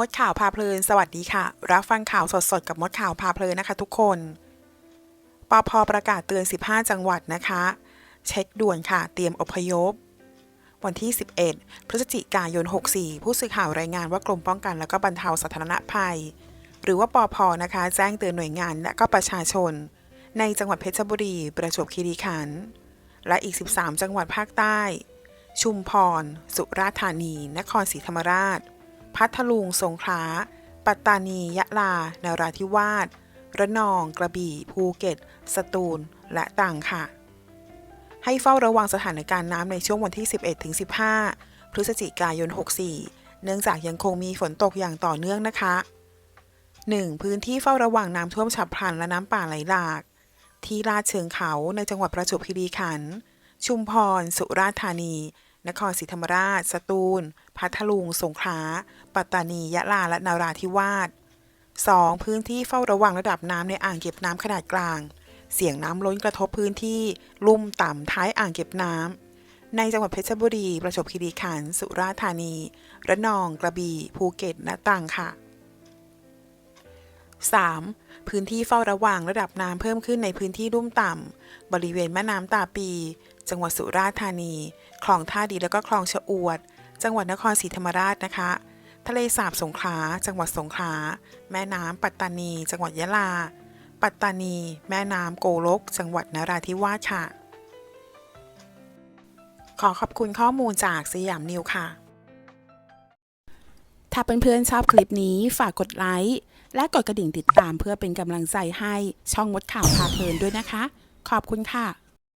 มดข่าวพาเพลิน สวัสดีค่ะ รับฟังข่าวสดๆ กับมดข่าวพาเพลินนะคะ ทุกคน ปพประกาศเตือน 15 จังหวัดนะคะ เช็คด่วนค่ะ เตรียมอพยพ วันที่ 11 พฤศจิกายน 64 ผู้สื่อข่าวรายงานว่ากรมป้องกัน และก็บรรเทาสาธารณภัย หรือว่าปอพนะคะ แจ้งเตือนหน่วยงานและก็ประชาชน ในจังหวัดเพชรบุรี ประจวบคีรีขันธ์และอีก 13 จังหวัดภาคใต้ ชุมพร สุราษฎร์ธานี นครศรีธรรมราช พัทลุง สงขลา ปัตตานี ยะลานราธิวาส ระนอง กระบี่ ภูเก็ต สตูล และตรังค่ะ ให้เฝ้าระวังสถานการณ์น้ำในช่วงวันที่ 11-15 พฤศจิกายน 64 เนื่องจากยังคงมีฝนตกอย่างต่อเนื่องนะคะ 1. พื้นที่เฝ้าระวังน้ำท่วมฉับพลันและน้ำป่าไหลหลาก ที่ลาดเชิงเขาในจังหวัดประจวบคีรีขันธ์ ชุมพร สุราษฎร์ธานี นครศรีธรรมราช สตูล พัทลุง สงขลา ปัตตานี ยะลา และนาราธิวาส 2. พื้นที่เฝ้าระวังระดับน้ำในอ่างเก็บน้ำขนาดกลาง เสี่ยงน้ำล้นกระทบพื้นที่ ลุ่มต่ำท้ายอ่างเก็บน้ำ ในจังหวัดเพชรบุรี ประจวบคีรีขันธ์ สุราษฎร์ธานี ระนอง กระบี่ ภูเก็ต และตรังค่ะ 3. พื้นที่เฝ้าระวังระดับน้ำเพิ่มขึ้นในพื้นที่ลุ่มต่ำ บริเวณแม่น้ำตาปี จังหวัดสุราษฎร์ธานี คลองท่าดีแล้วก็คลองชะอวด จังหวัดนครศรีธรรมราชนะคะ ทะเลสาบสงขลา จังหวัดสงขลา แม่น้ำปัตตานี จังหวัดยะลา ปัตตานี แม่น้ำโกลก จังหวัดนราธิวาสค่ะ ขอขอบคุณข้อมูลจากสยามนิวค่ะ ถ้าเพื่อนๆชอบคลิปนี้ฝากกดไลค์และกดกระดิ่งติดตามเพื่อเป็นกำลังใจให้ช่องมดข่าวพาเพลินด้วยนะคะ ขอบคุณค่ะ